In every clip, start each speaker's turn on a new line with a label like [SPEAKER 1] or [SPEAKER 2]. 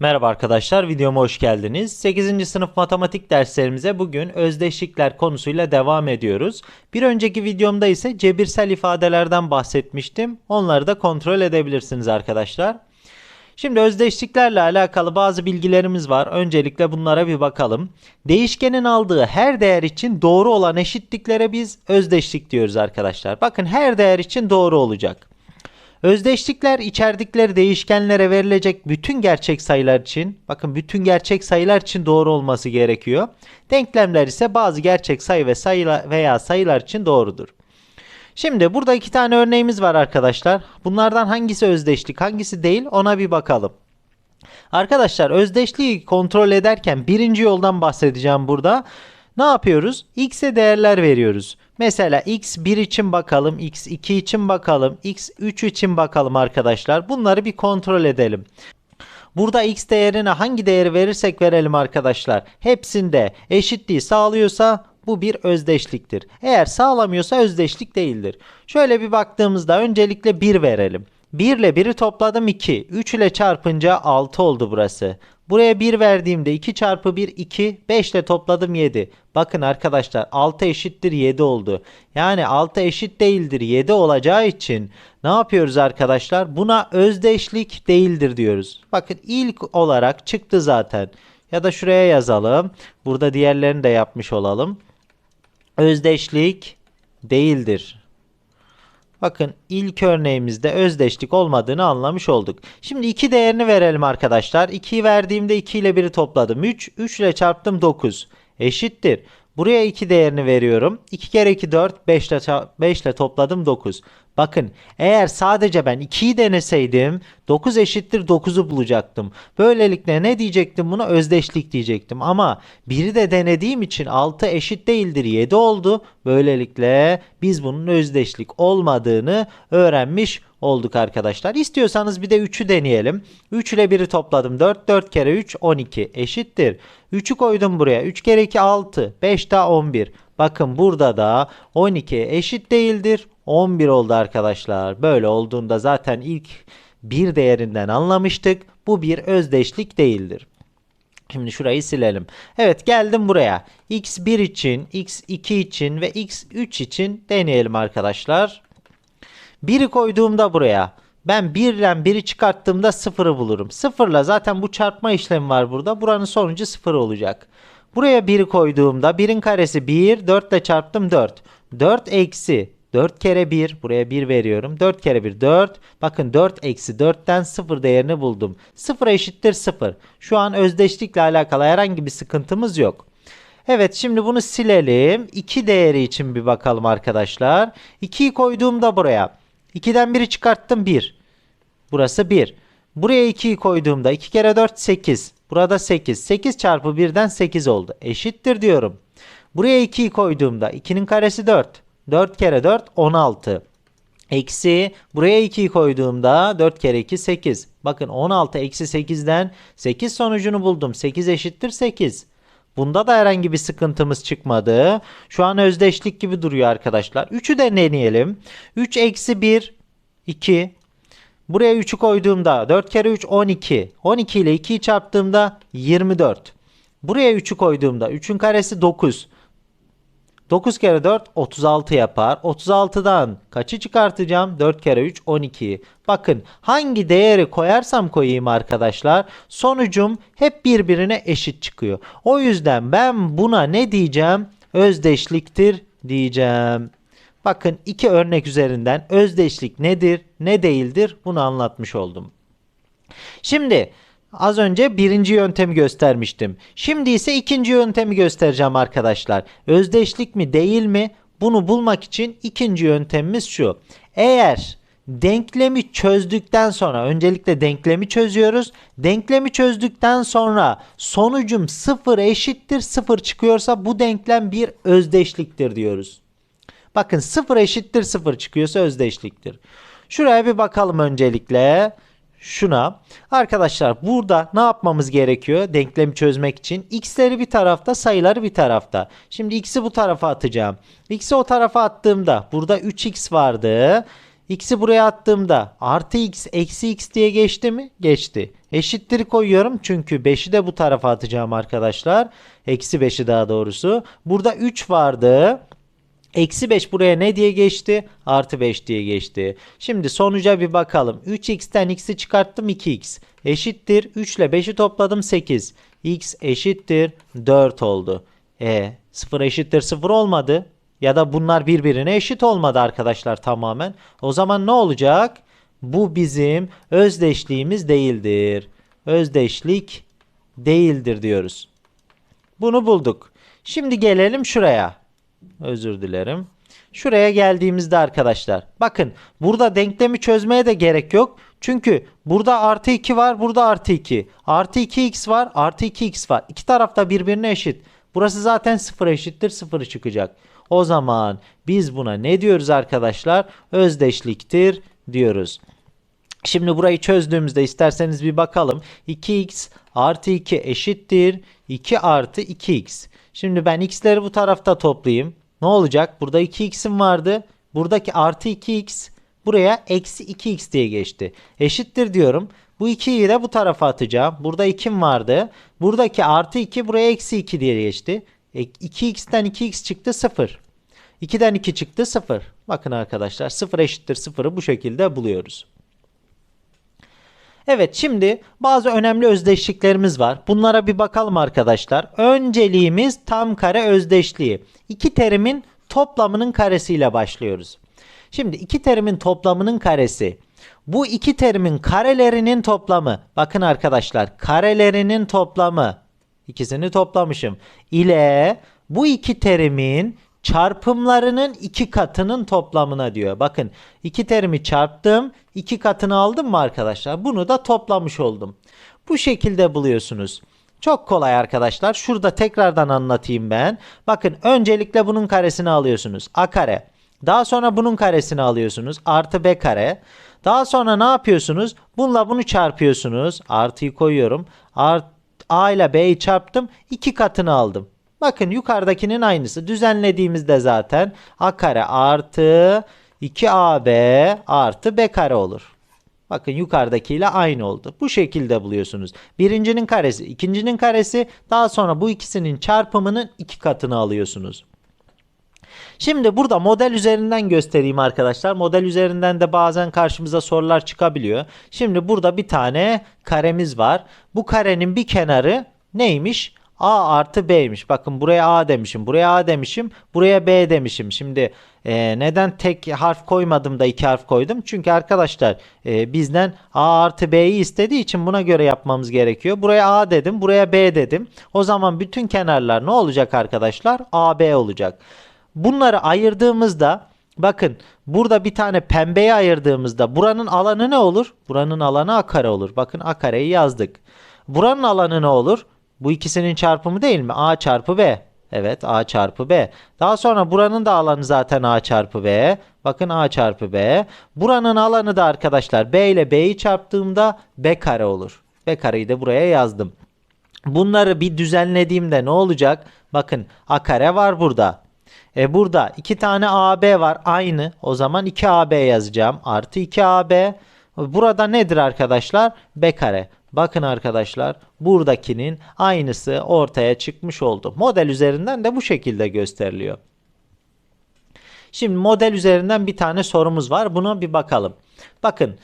[SPEAKER 1] Merhaba arkadaşlar, videoma hoş geldiniz. 8. sınıf matematik derslerimize bugün özdeşlikler konusuyla devam ediyoruz. Bir önceki videomda ise cebirsel ifadelerden bahsetmiştim. Onları da kontrol edebilirsiniz arkadaşlar. Şimdi özdeşliklerle alakalı bazı bilgilerimiz var. Öncelikle bunlara bir bakalım. Değişkenin aldığı her değer için doğru olan eşitliklere biz özdeşlik diyoruz arkadaşlar. Bakın her değer için doğru olacak. Özdeşlikler içerdikleri değişkenlere verilecek bütün gerçek sayılar için, bakın bütün gerçek sayılar için doğru olması gerekiyor. Denklemler ise bazı gerçek sayı ve sayılar veya sayılar için doğrudur. Şimdi burada iki tane örneğimiz var arkadaşlar. Bunlardan hangisi özdeşlik, hangisi değil ona bir bakalım. Arkadaşlar özdeşliği kontrol ederken birinci yoldan bahsedeceğim burada. Ne yapıyoruz? X'e değerler veriyoruz. Mesela x1 için bakalım, x2 için bakalım, x3 için bakalım arkadaşlar. Bunları bir kontrol edelim. Burada x değerine hangi değeri verirsek verelim arkadaşlar. Hepsinde eşitliği sağlıyorsa bu bir özdeşliktir. Eğer sağlamıyorsa özdeşlik değildir. Şöyle bir baktığımızda öncelikle 1 verelim. 1 ile 1'i topladım 2. 3 ile çarpınca 6 oldu burası. Buraya 1 verdiğimde 2 çarpı 1 2. 5 ile topladım 7. Bakın arkadaşlar 6 eşittir 7 oldu. Yani 6 eşit değildir 7 olacağı için ne yapıyoruz arkadaşlar? Buna özdeşlik değildir diyoruz. Bakın ilk olarak çıktı zaten. Ya da şuraya yazalım. Burada diğerlerini de yapmış olalım. Özdeşlik değildir. Bakın ilk örneğimizde özdeşlik olmadığını anlamış olduk. Şimdi 2 değerini verelim arkadaşlar. 2'yi verdiğimde 2 ile 1'i topladım. 3, 3 ile çarptım 9. Eşittir. Buraya 2 değerini veriyorum. 2 kere 2 4, 5 ile, 5 ile topladım 9. Bakın eğer sadece ben 2'yi deneseydim 9 eşittir 9'u bulacaktım. Böylelikle ne diyecektim buna? Özdeşlik diyecektim. Ama 1'i de denediğim için 6 eşit değildir 7 oldu. Böylelikle biz bunun özdeşlik olmadığını öğrenmiş olduk arkadaşlar. İstiyorsanız bir de 3'ü deneyelim. 3 ile 1'i topladım. 4, 4 kere 3 12 eşittir. 3'ü koydum buraya. 3 kere 2 6, 5 daha 11. Bakın burada da 12 eşit değildir. 11 oldu arkadaşlar. Böyle olduğunda zaten ilk bir değerinden anlamıştık. Bu bir özdeşlik değildir. Şimdi şurayı silelim. Evet geldim buraya. x1 için, x2 için ve x3 için deneyelim arkadaşlar. 1'i koyduğumda buraya ben 1 ile 1'i çıkarttığımda 0'ı bulurum. 0 ile zaten bu çarpma işlemi var burada. Buranın sonucu 0 olacak. Buraya 1'i koyduğumda 1'in karesi 1, 4 ile çarptım 4. 4 eksi 4 kere 1 buraya 1 veriyorum. 4 kere 1 4. Bakın 4 eksi 4'ten 0 değerini buldum. 0 eşittir 0. Şu an özdeşlikle alakalı herhangi bir sıkıntımız yok. Evet şimdi bunu silelim. 2 değeri için bir bakalım arkadaşlar. 2'yi koyduğumda buraya. 2'den 1'i çıkarttım 1. Burası 1. Buraya 2'yi koyduğumda 2 kere 4 8. Burada 8. 8 çarpı 1'den 8 oldu. Eşittir diyorum. Buraya 2'yi koyduğumda 2'nin karesi 4. 4 kere 4 16. Eksi buraya 2'yi koyduğumda 4 kere 2 8. Bakın 16 eksi 8'den 8 sonucunu buldum. 8 eşittir 8. Bunda da herhangi bir sıkıntımız çıkmadı. Şu an özdeşlik gibi duruyor arkadaşlar. 3'ü de deneyelim. 3 eksi 1 2. Buraya 3'ü koyduğumda 4 kere 3 12. 12 ile 2'yi çarptığımda 24. Buraya 3'ü koyduğumda 3'ün karesi 9. 9 kere 4 36 yapar. 36'dan kaçı çıkartacağım? 4 kere 3 12. Bakın hangi değeri koyarsam koyayım arkadaşlar sonucum hep birbirine eşit çıkıyor. O yüzden ben buna ne diyeceğim? Özdeşliktir diyeceğim. Bakın iki örnek üzerinden özdeşlik nedir ne değildir bunu anlatmış oldum. Şimdi Az önce birinci yöntemi göstermiştim. Şimdi ise ikinci yöntemi göstereceğim arkadaşlar. Özdeşlik mi değil mi? Bunu bulmak için ikinci yöntemimiz şu. Eğer denklemi çözdükten sonra öncelikle denklemi çözüyoruz. Denklemi çözdükten sonra sonucum 0 eşittir 0 çıkıyorsa bu denklem bir özdeşliktir diyoruz. Bakın 0 eşittir 0 çıkıyorsa özdeşliktir. Şuraya bir bakalım öncelikle şuna. Arkadaşlar burada ne yapmamız gerekiyor denklemi çözmek için? X'leri bir tarafta sayıları bir tarafta. Şimdi x'i bu tarafa atacağım. X'i o tarafa attığımda burada 3x vardı. X'i buraya attığımda artı x eksi x diye geçti mi? Geçti. Eşittir koyuyorum çünkü 5'i de bu tarafa atacağım arkadaşlar. Eksi 5'i daha doğrusu. Burada 3 vardı. Eksi 5 buraya ne diye geçti? Artı 5 diye geçti. Şimdi sonuca bir bakalım. 3x'ten x'i çıkarttım 2x. Eşittir. 3 ile 5'i topladım 8. x eşittir 4 oldu. E 0 eşittir 0 olmadı. Ya da bunlar birbirine eşit olmadı arkadaşlar tamamen. O zaman ne olacak? Bu bizim özdeşliğimiz değildir. Özdeşlik değildir diyoruz. Bunu bulduk. Şimdi gelelim şuraya. Özür dilerim. Şuraya geldiğimizde arkadaşlar. Bakın burada denklemi çözmeye de gerek yok. Çünkü burada artı 2 var. Burada artı 2. Artı 2x var. Artı 2x var. İki tarafta birbirine eşit. Burası zaten 0 eşittir. 0 çıkacak. O zaman biz buna ne diyoruz arkadaşlar? Özdeşliktir diyoruz. Şimdi burayı çözdüğümüzde isterseniz bir bakalım. 2x artı 2 eşittir. 2 artı 2x. Şimdi ben x'leri bu tarafta toplayayım. Ne olacak? Burada 2x'im vardı. Buradaki artı 2x buraya eksi 2x diye geçti. Eşittir diyorum. Bu 2'yi de bu tarafa atacağım. Burada 2'm vardı. Buradaki artı 2 buraya eksi 2 diye geçti. E, 2x'ten 2x çıktı 0. 2'den 2 çıktı 0. Bakın arkadaşlar 0 eşittir 0'ı bu şekilde buluyoruz. Evet şimdi bazı önemli özdeşliklerimiz var. Bunlara bir bakalım arkadaşlar. Önceliğimiz tam kare özdeşliği. İki terimin toplamının karesiyle başlıyoruz. Şimdi iki terimin toplamının karesi. Bu iki terimin karelerinin toplamı. Bakın arkadaşlar karelerinin toplamı. İkisini toplamışım. İle bu iki terimin çarpımlarının iki katının toplamına diyor. Bakın iki terimi çarptım. iki katını aldım mı arkadaşlar? Bunu da toplamış oldum. Bu şekilde buluyorsunuz. Çok kolay arkadaşlar. Şurada tekrardan anlatayım ben. Bakın öncelikle bunun karesini alıyorsunuz. A kare. Daha sonra bunun karesini alıyorsunuz. Artı B kare. Daha sonra ne yapıyorsunuz? Bununla bunu çarpıyorsunuz. Artıyı koyuyorum. Art, A ile B'yi çarptım. iki katını aldım. Bakın yukarıdakinin aynısı. Düzenlediğimizde zaten a kare artı 2ab artı b kare olur. Bakın yukarıdakiyle aynı oldu. Bu şekilde buluyorsunuz. Birincinin karesi, ikincinin karesi, daha sonra bu ikisinin çarpımının iki katını alıyorsunuz. Şimdi burada model üzerinden göstereyim arkadaşlar. Model üzerinden de bazen karşımıza sorular çıkabiliyor. Şimdi burada bir tane karemiz var. Bu karenin bir kenarı neymiş? A artı B'ymiş. Bakın buraya A demişim. Buraya A demişim. Buraya B demişim. Şimdi e, neden tek harf koymadım da iki harf koydum? Çünkü arkadaşlar e, bizden A artı B'yi istediği için buna göre yapmamız gerekiyor. Buraya A dedim. Buraya B dedim. O zaman bütün kenarlar ne olacak arkadaşlar? A, B olacak. Bunları ayırdığımızda bakın burada bir tane pembeyi ayırdığımızda buranın alanı ne olur? Buranın alanı a kare olur. Bakın a kareyi yazdık. Buranın alanı ne olur? Bu ikisinin çarpımı değil mi? A çarpı B. Evet A çarpı B. Daha sonra buranın da alanı zaten A çarpı B. Bakın A çarpı B. Buranın alanı da arkadaşlar B ile B'yi çarptığımda B kare olur. B kareyi de buraya yazdım. Bunları bir düzenlediğimde ne olacak? Bakın A kare var burada. E burada iki tane AB var aynı. O zaman 2AB yazacağım. Artı 2AB. Burada nedir arkadaşlar? B kare. Bakın arkadaşlar buradakinin aynısı ortaya çıkmış oldu. Model üzerinden de bu şekilde gösteriliyor. Şimdi model üzerinden bir tane sorumuz var. Buna bir bakalım. Bakın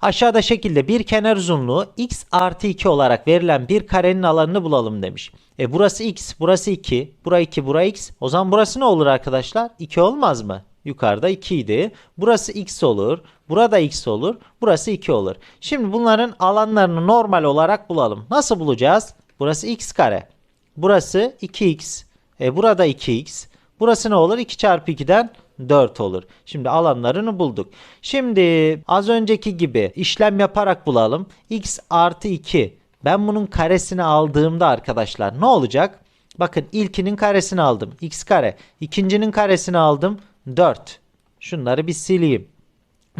[SPEAKER 1] aşağıda şekilde bir kenar uzunluğu x artı 2 olarak verilen bir karenin alanını bulalım demiş. E burası x, burası 2, bura 2, bura x. O zaman burası ne olur arkadaşlar? 2 olmaz mı? Yukarıda 2 idi. Burası x olur. Burada x olur. Burası 2 olur. Şimdi bunların alanlarını normal olarak bulalım. Nasıl bulacağız? Burası x kare. Burası 2x. E burada 2x. Burası ne olur? 2 çarpı 2'den 4 olur. Şimdi alanlarını bulduk. Şimdi az önceki gibi işlem yaparak bulalım. x artı 2. Ben bunun karesini aldığımda arkadaşlar ne olacak? Bakın ilkinin karesini aldım. x kare. İkincinin karesini aldım. 4. Şunları bir sileyim.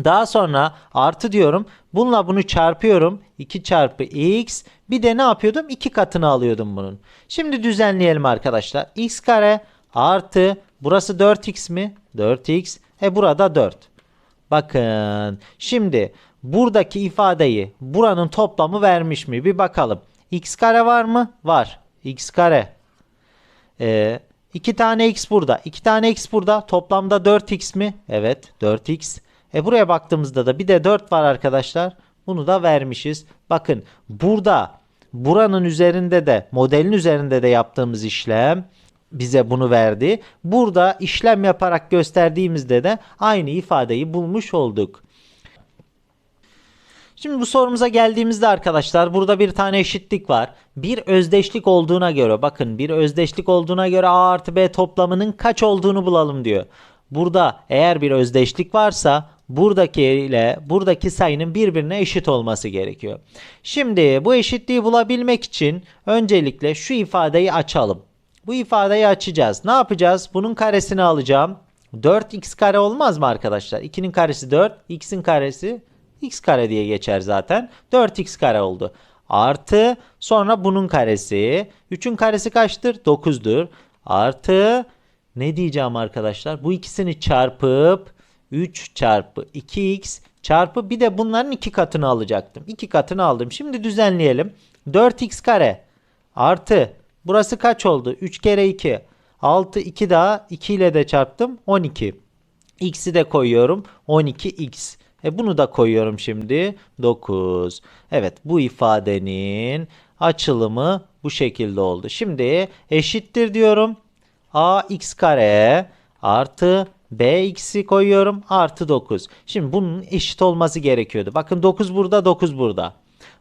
[SPEAKER 1] Daha sonra artı diyorum. Bununla bunu çarpıyorum. 2 çarpı x. Bir de ne yapıyordum? 2 katını alıyordum bunun. Şimdi düzenleyelim arkadaşlar. x kare artı burası 4x mi? 4x. E burada 4. Bakın şimdi buradaki ifadeyi buranın toplamı vermiş mi? Bir bakalım. x kare var mı? Var. x kare. Ee, 2 tane x burada. 2 tane x burada. Toplamda 4x mi? Evet 4x. E buraya baktığımızda da bir de 4 var arkadaşlar. Bunu da vermişiz. Bakın burada buranın üzerinde de modelin üzerinde de yaptığımız işlem bize bunu verdi. Burada işlem yaparak gösterdiğimizde de aynı ifadeyi bulmuş olduk. Şimdi bu sorumuza geldiğimizde arkadaşlar burada bir tane eşitlik var. Bir özdeşlik olduğuna göre bakın bir özdeşlik olduğuna göre A artı B toplamının kaç olduğunu bulalım diyor. Burada eğer bir özdeşlik varsa buradaki ile buradaki sayının birbirine eşit olması gerekiyor. Şimdi bu eşitliği bulabilmek için öncelikle şu ifadeyi açalım. Bu ifadeyi açacağız. Ne yapacağız? Bunun karesini alacağım. 4x kare olmaz mı arkadaşlar? 2'nin karesi 4, x'in karesi x kare diye geçer zaten. 4x kare oldu. Artı sonra bunun karesi. 3'ün karesi kaçtır? 9'dur. Artı ne diyeceğim arkadaşlar? Bu ikisini çarpıp 3 çarpı 2x çarpı bir de bunların iki katını alacaktım. 2 katını aldım. Şimdi düzenleyelim. 4x kare artı burası kaç oldu? 3 kere 2. 6 2 daha 2 ile de çarptım. 12. X'i de koyuyorum. 12x. E bunu da koyuyorum şimdi. 9. Evet bu ifadenin açılımı bu şekilde oldu. Şimdi eşittir diyorum. ax kare artı bx'i koyuyorum artı 9. Şimdi bunun eşit olması gerekiyordu. Bakın 9 burada 9 burada.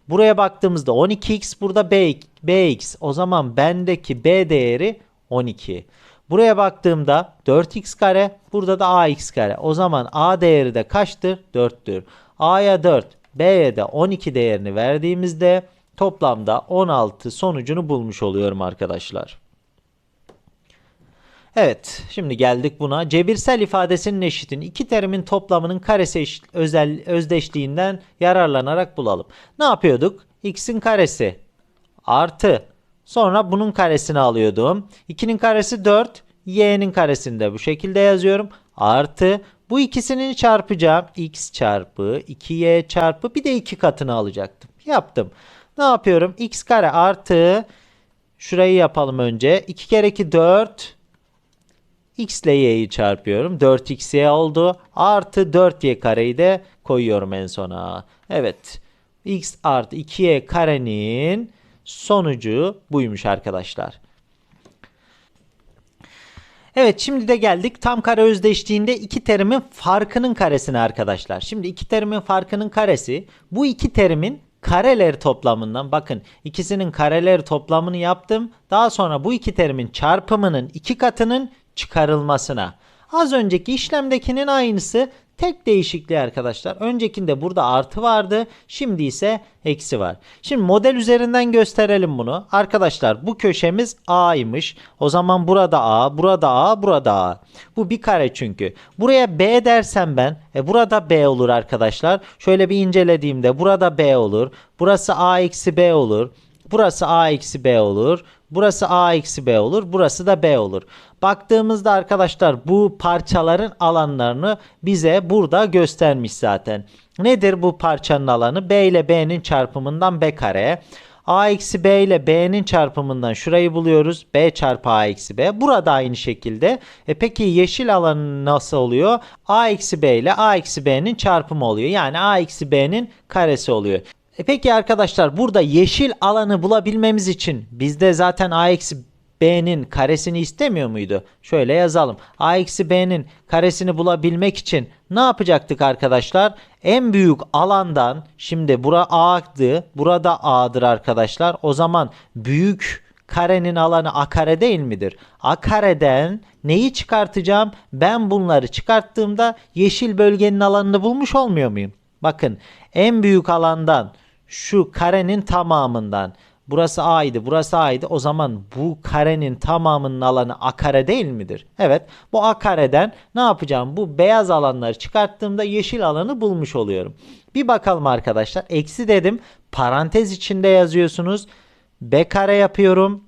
[SPEAKER 1] Buraya baktığımızda 12x burada b, bx. O zaman bendeki b değeri 12. Buraya baktığımda 4x kare burada da ax kare. O zaman a değeri de kaçtır? 4'tür. a'ya 4 b'ye de 12 değerini verdiğimizde toplamda 16 sonucunu bulmuş oluyorum arkadaşlar. Evet, şimdi geldik buna. Cebirsel ifadesinin eşitin iki terimin toplamının karesi eşit, özel özdeşliğinden yararlanarak bulalım. Ne yapıyorduk? x'in karesi artı sonra bunun karesini alıyordum. 2'nin karesi 4, y'nin karesini de bu şekilde yazıyorum. Artı bu ikisini çarpacağım. x çarpı 2y çarpı bir de iki katını alacaktım. Yaptım. Ne yapıyorum? x kare artı şurayı yapalım önce. 2 kere 2 4 x ile y'yi çarpıyorum. 4xy oldu. Artı 4y kareyi de koyuyorum en sona. Evet. x artı 2y karenin sonucu buymuş arkadaşlar. Evet şimdi de geldik tam kare özdeşliğinde iki terimin farkının karesine arkadaşlar. Şimdi iki terimin farkının karesi bu iki terimin kareleri toplamından bakın ikisinin kareleri toplamını yaptım. Daha sonra bu iki terimin çarpımının iki katının çıkarılmasına. Az önceki işlemdekinin aynısı tek değişikliği arkadaşlar. Öncekinde burada artı vardı. Şimdi ise eksi var. Şimdi model üzerinden gösterelim bunu. Arkadaşlar bu köşemiz A'ymış. O zaman burada A, burada A, burada A. Bu bir kare çünkü. Buraya B dersem ben, e burada B olur arkadaşlar. Şöyle bir incelediğimde burada B olur. Burası A eksi B olur. Burası A eksi B olur. Burası A eksi B olur. Burası da B olur. Baktığımızda arkadaşlar bu parçaların alanlarını bize burada göstermiş zaten. Nedir bu parçanın alanı? B ile B'nin çarpımından B kare. A eksi B ile B'nin çarpımından şurayı buluyoruz. B çarpı A eksi B. Burada aynı şekilde. E peki yeşil alan nasıl oluyor? A eksi B ile A eksi B'nin çarpımı oluyor. Yani A eksi B'nin karesi oluyor. E peki arkadaşlar burada yeşil alanı bulabilmemiz için bizde zaten a eksi b'nin karesini istemiyor muydu? Şöyle yazalım. a eksi b'nin karesini bulabilmek için ne yapacaktık arkadaşlar? En büyük alandan şimdi bura a'dı. Burada a'dır arkadaşlar. O zaman büyük karenin alanı a kare değil midir? A kareden neyi çıkartacağım? Ben bunları çıkarttığımda yeşil bölgenin alanını bulmuş olmuyor muyum? Bakın en büyük alandan şu karenin tamamından burası A'ydı burası A'ydı o zaman bu karenin tamamının alanı A kare değil midir? Evet bu A kareden ne yapacağım? Bu beyaz alanları çıkarttığımda yeşil alanı bulmuş oluyorum. Bir bakalım arkadaşlar eksi dedim parantez içinde yazıyorsunuz. B kare yapıyorum.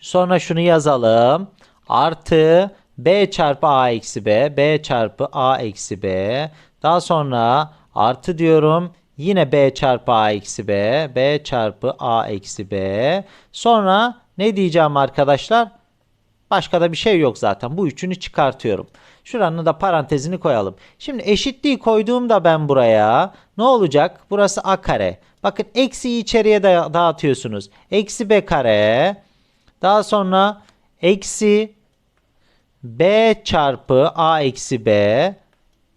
[SPEAKER 1] Sonra şunu yazalım. Artı B çarpı A eksi B. B çarpı A eksi B. Daha sonra artı diyorum. Yine b çarpı a eksi b. b çarpı a eksi b. Sonra ne diyeceğim arkadaşlar? Başka da bir şey yok zaten. Bu üçünü çıkartıyorum. Şuranın da parantezini koyalım. Şimdi eşitliği koyduğumda ben buraya ne olacak? Burası a kare. Bakın eksiyi içeriye da dağıtıyorsunuz. Eksi b kare. Daha sonra eksi b çarpı a eksi b.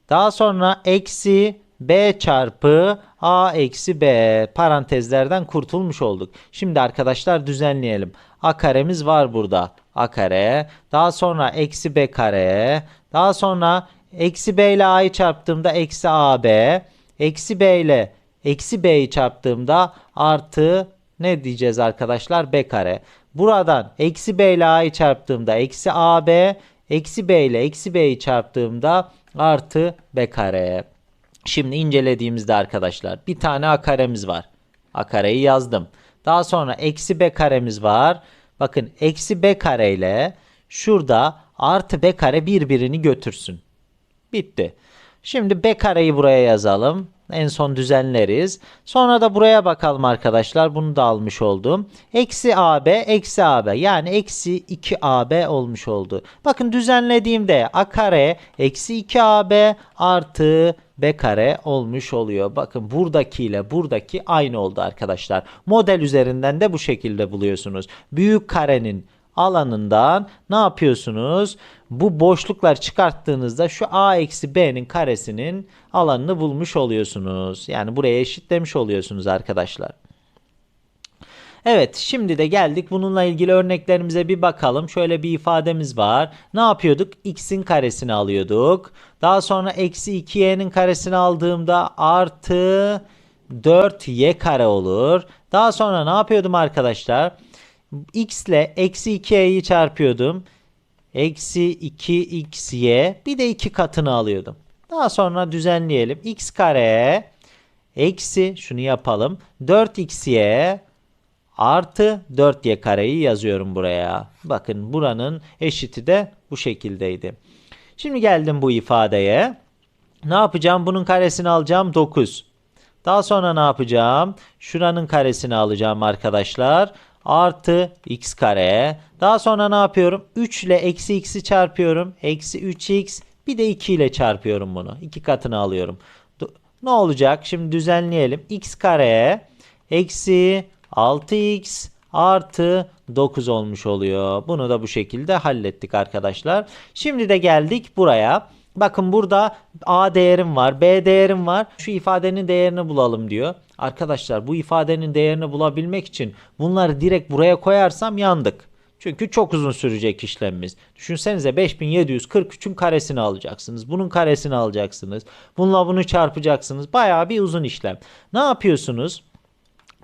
[SPEAKER 1] Daha sonra eksi b çarpı a eksi b parantezlerden kurtulmuş olduk. Şimdi arkadaşlar düzenleyelim. a karemiz var burada. a kare. Daha sonra eksi b kare. Daha sonra eksi b ile a'yı çarptığımda eksi ab. Eksi b ile eksi b'yi çarptığımda artı ne diyeceğiz arkadaşlar? b kare. Buradan eksi b ile a'yı çarptığımda eksi ab. Eksi b ile eksi b'yi çarptığımda artı b kare. Şimdi incelediğimizde arkadaşlar bir tane a karemiz var. a kareyi yazdım. Daha sonra eksi b karemiz var. Bakın eksi b kare ile şurada artı b kare birbirini götürsün. Bitti. Şimdi b kareyi buraya yazalım. En son düzenleriz. Sonra da buraya bakalım arkadaşlar. Bunu da almış oldum. Eksi AB eksi AB yani eksi 2AB olmuş oldu. Bakın düzenlediğimde A kare eksi 2AB artı B kare olmuş oluyor. Bakın buradaki ile buradaki aynı oldu arkadaşlar. Model üzerinden de bu şekilde buluyorsunuz. Büyük karenin alanından ne yapıyorsunuz? Bu boşluklar çıkarttığınızda şu a eksi b'nin karesinin alanını bulmuş oluyorsunuz. Yani buraya eşitlemiş oluyorsunuz arkadaşlar. Evet şimdi de geldik bununla ilgili örneklerimize bir bakalım. Şöyle bir ifademiz var. Ne yapıyorduk? x'in karesini alıyorduk. Daha sonra eksi 2y'nin karesini aldığımda artı 4y kare olur. Daha sonra ne yapıyordum arkadaşlar? X ile eksi 2y'yi çarpıyordum. Eksi 2xy bir de 2 katını alıyordum. Daha sonra düzenleyelim. x kare eksi şunu yapalım. 4xy artı 4y kareyi yazıyorum buraya. Bakın buranın eşiti de bu şekildeydi. Şimdi geldim bu ifadeye. Ne yapacağım? Bunun karesini alacağım 9. Daha sonra ne yapacağım? Şuranın karesini alacağım arkadaşlar. Artı x kare. Daha sonra ne yapıyorum? 3 ile eksi x'i çarpıyorum. Eksi 3x bir de 2 ile çarpıyorum bunu. 2 katını alıyorum. Ne olacak? Şimdi düzenleyelim. x kare eksi 6x artı 9 olmuş oluyor. Bunu da bu şekilde hallettik arkadaşlar. Şimdi de geldik buraya. Bakın burada A değerim var, B değerim var. Şu ifadenin değerini bulalım diyor. Arkadaşlar bu ifadenin değerini bulabilmek için bunları direkt buraya koyarsam yandık. Çünkü çok uzun sürecek işlemimiz. Düşünsenize 5743'ün karesini alacaksınız. Bunun karesini alacaksınız. Bununla bunu çarpacaksınız. Bayağı bir uzun işlem. Ne yapıyorsunuz?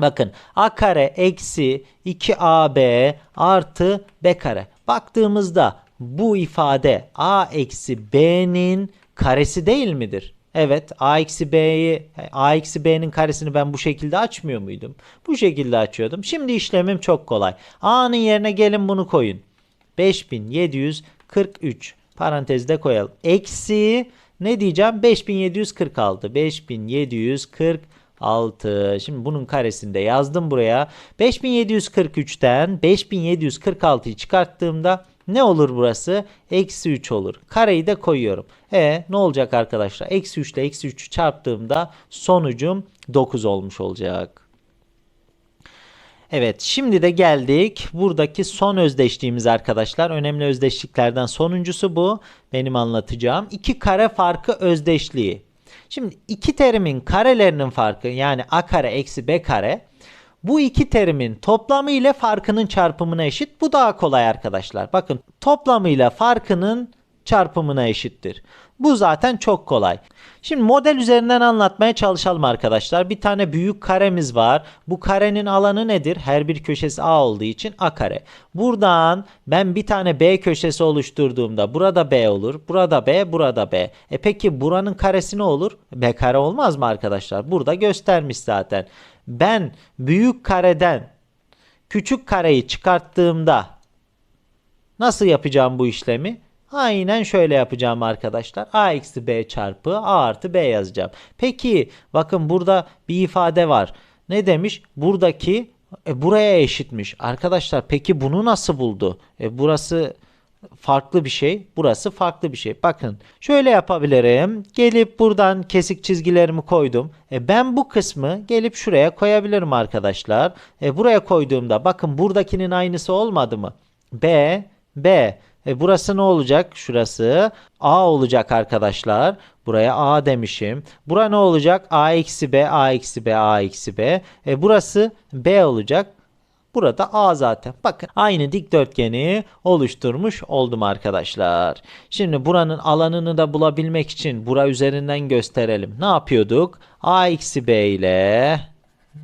[SPEAKER 1] Bakın a kare eksi 2ab artı b kare. Baktığımızda bu ifade a eksi b'nin karesi değil midir? Evet a eksi b'yi a eksi b'nin karesini ben bu şekilde açmıyor muydum? Bu şekilde açıyordum. Şimdi işlemim çok kolay. a'nın yerine gelin bunu koyun. 5743 parantezde koyalım. Eksi ne diyeceğim? 5746. 5746. Şimdi bunun karesini de yazdım buraya. 5743'ten 5746'yı çıkarttığımda ne olur burası? Eksi 3 olur. Kareyi de koyuyorum. E ne olacak arkadaşlar? Eksi 3 ile eksi 3'ü çarptığımda sonucum 9 olmuş olacak. Evet şimdi de geldik buradaki son özdeşliğimiz arkadaşlar. Önemli özdeşliklerden sonuncusu bu. Benim anlatacağım. iki kare farkı özdeşliği. Şimdi iki terimin karelerinin farkı yani a kare eksi b kare bu iki terimin toplamı ile farkının çarpımına eşit. Bu daha kolay arkadaşlar. Bakın toplamı ile farkının çarpımına eşittir. Bu zaten çok kolay. Şimdi model üzerinden anlatmaya çalışalım arkadaşlar. Bir tane büyük karemiz var. Bu karenin alanı nedir? Her bir köşesi A olduğu için A kare. Buradan ben bir tane B köşesi oluşturduğumda burada B olur. Burada B, burada B. E peki buranın karesi ne olur? B kare olmaz mı arkadaşlar? Burada göstermiş zaten. Ben büyük kareden küçük kareyi çıkarttığımda nasıl yapacağım bu işlemi? Aynen şöyle yapacağım arkadaşlar. A eksi B çarpı A artı B yazacağım. Peki bakın burada bir ifade var. Ne demiş? Buradaki e, buraya eşitmiş. Arkadaşlar peki bunu nasıl buldu? E, burası farklı bir şey. Burası farklı bir şey. Bakın şöyle yapabilirim. Gelip buradan kesik çizgilerimi koydum. E ben bu kısmı gelip şuraya koyabilirim arkadaşlar. E buraya koyduğumda bakın buradakinin aynısı olmadı mı? B, B. E burası ne olacak? Şurası A olacak arkadaşlar. Buraya A demişim. Bura ne olacak? A eksi B, A eksi B, A eksi B. E burası B olacak. Burada A zaten. Bakın aynı dikdörtgeni oluşturmuş oldum arkadaşlar. Şimdi buranın alanını da bulabilmek için bura üzerinden gösterelim. Ne yapıyorduk? A eksi B ile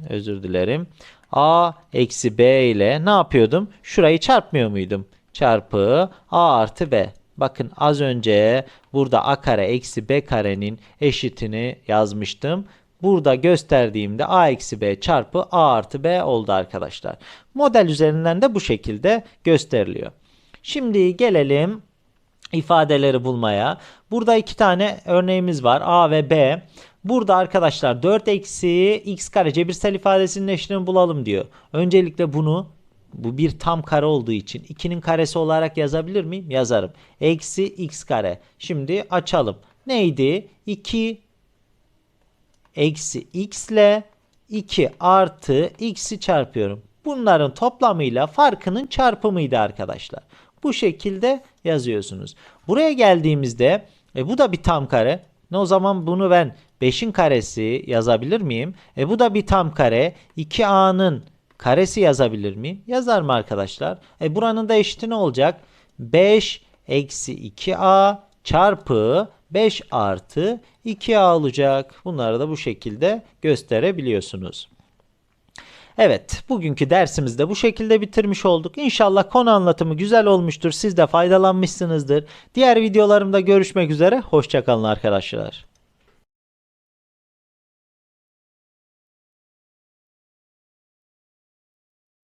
[SPEAKER 1] özür dilerim. A eksi B ile ne yapıyordum? Şurayı çarpmıyor muydum? Çarpı A artı B. Bakın az önce burada A kare eksi B karenin eşitini yazmıştım. Burada gösterdiğimde a eksi b çarpı a artı b oldu arkadaşlar. Model üzerinden de bu şekilde gösteriliyor. Şimdi gelelim ifadeleri bulmaya. Burada iki tane örneğimiz var a ve b. Burada arkadaşlar 4 eksi x kare cebirsel ifadesinin eşitini bulalım diyor. Öncelikle bunu bu bir tam kare olduğu için 2'nin karesi olarak yazabilir miyim? Yazarım. Eksi x kare. Şimdi açalım. Neydi? 2 eksi x ile 2 artı x'i çarpıyorum. Bunların toplamıyla farkının çarpımıydı arkadaşlar. Bu şekilde yazıyorsunuz. Buraya geldiğimizde e, bu da bir tam kare. Ne o zaman bunu ben 5'in karesi yazabilir miyim? E bu da bir tam kare. 2a'nın karesi yazabilir miyim? Yazar mı arkadaşlar? E buranın da eşiti ne olacak? 5 eksi 2a çarpı 5 artı 2a olacak. Bunları da bu şekilde gösterebiliyorsunuz. Evet, bugünkü dersimizi de bu şekilde bitirmiş olduk. İnşallah konu anlatımı güzel olmuştur. Siz de faydalanmışsınızdır. Diğer videolarımda görüşmek üzere. Hoşçakalın arkadaşlar.